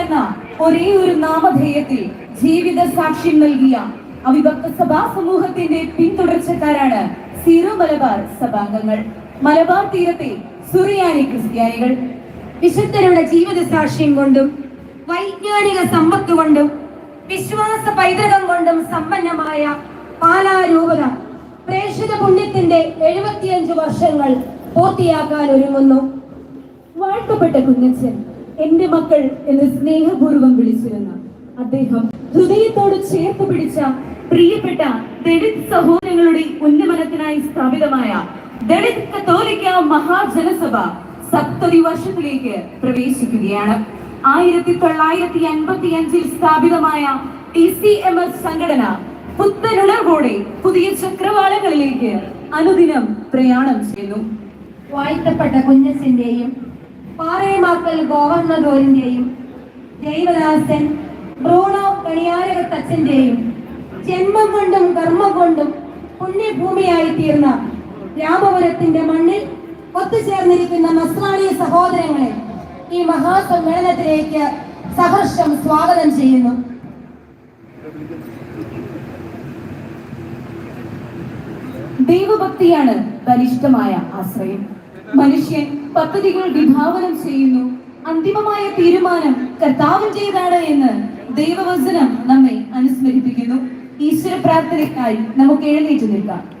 എന്ന ഒരേ ഒരു നാമധേയത്തിൽ ജീവിത സാക്ഷ്യം നൽകിയ അവിഭക്ത സഭാ സമൂഹത്തിന്റെ പിന്തുടർച്ചക്കാരാണ് സീറോ മലബാർ സഭാംഗങ്ങൾ. മലബാർ തീരത്തെ സുറിയാനി ക്രിസ്ത്യാനികൾ. വിശുദ്ധരുടെ ജീവിത സാക്ഷ്യം കൊണ്ടും വൈജ്ഞാനിക സമ്പത്ത് കൊണ്ടും വിശ്വാസ പൈതൃകം കൊണ്ടും സമ്പന്നമായ പാലാരൂപത പ്രേക്ഷിത പുണ്യത്തിന്റെ എഴുപത്തിയഞ്ച് വർഷങ്ങൾ പൂർത്തിയാക്കാൻ ഒരുങ്ങുന്നു. വാഴ്ത്തപ്പെട്ട കുഞ്ഞച്ചൻ എന്റെ മക്കൾ എന്ന് സ്നേഹപൂർവം വിളിച്ചിരുന്ന. അദ്ദേഹം ഹൃദയത്തോട് ചേർത്ത് പിടിച്ച പ്രിയപ്പെട്ട ദളിത് സഹോദരങ്ങളുടെ ഉന്നമനത്തിനായി സ്ഥാപിതമായ ദളിത് കത്തോലിക്ക മഹാജനസഭ സപ്തതി വർഷത്തിലേക്ക് പ്രവേശിക്കുകയാണ്. ആയിരത്തി തൊള്ളായിരത്തി അൻപത്തി അഞ്ചിൽ സ്ഥാപിതമായ ടി സി എം എസ് സംഘടന പുത്തനുണർവോടെ പുതിയ ചക്രവാളങ്ങളിലേക്ക് അനുദിനം പ്രയാണം ചെയ്യുന്നു. വാഴ്ത്തപ്പെട്ട കുഞ്ഞസിന്റെയും പാറേമാക്കൽ ഗോവർണദോരിന്റെയും ദൈവദാസൻ ബ്രൂണോ കണിയാരകത്തച്ഛന്റെയും ജന്മം കൊണ്ടും കർമ്മം കൊണ്ടും പുണ്യഭൂമിയായി തീർന്ന രാമപുരത്തിന്റെ മണ്ണിൽ ഒത്തുചേർന്നിരിക്കുന്ന നസ്രാണി സഹോദരങ്ങളെ ഈ മഹാസമ്മേളനത്തിലേക്ക് സഹർഷം സ്വാഗതം ചെയ്യുന്നു. ദൈവഭക്തിയാണ് ബലിഷ്ഠമായ ആശ്രയം. മനുഷ്യൻ പദ്ധതികൾ വിഭാവനം ചെയ്യുന്നു. അന്തിമമായ തീരുമാനം കർത്താവിന്റെതാണ് എന്ന് ദൈവവചനം നമ്മെ അനുസ്മരിപ്പിക്കുന്നു. ഈശ്വര പ്രാർത്ഥനയ്ക്കായി നമുക്ക് എഴുന്നേറ്റ് നിൽക്കാം.